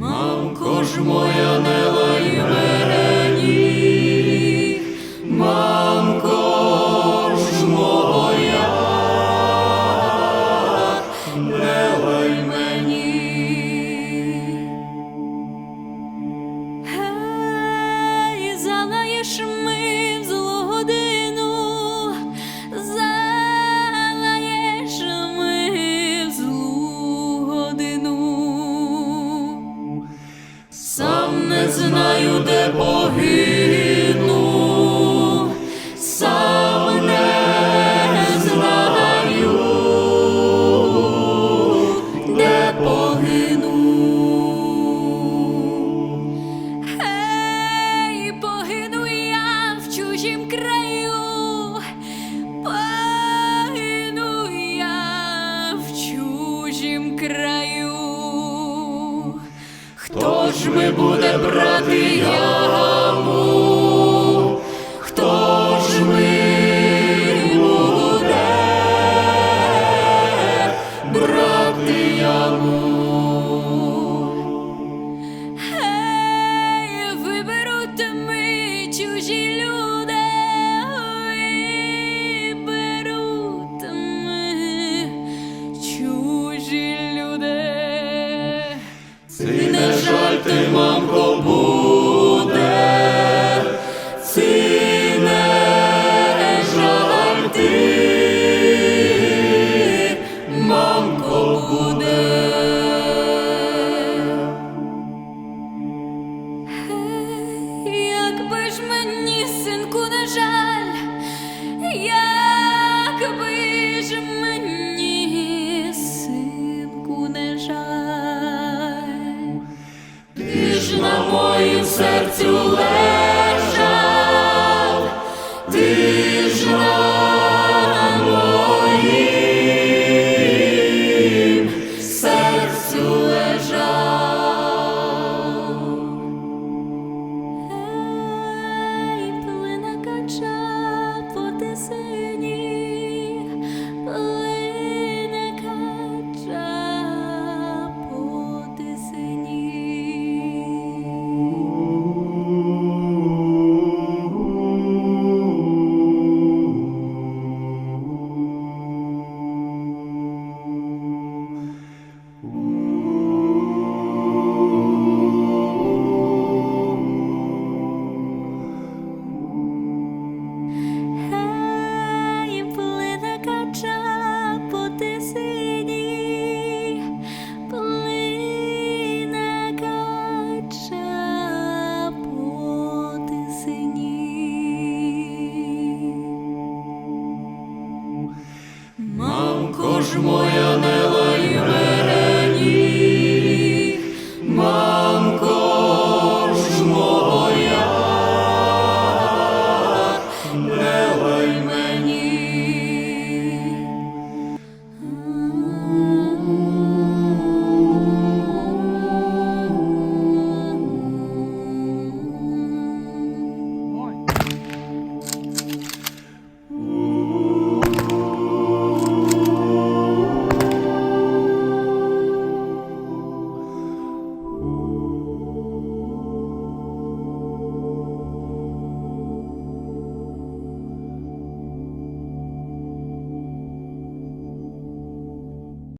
Мамко ж моя не погину. Гей, погину я в чужім краю, погину я в чужім краю. Хто ж ми буде брати яму? Чужі люди, беруть ми чужі люди. Ці не жаль ти, мамко, yeah.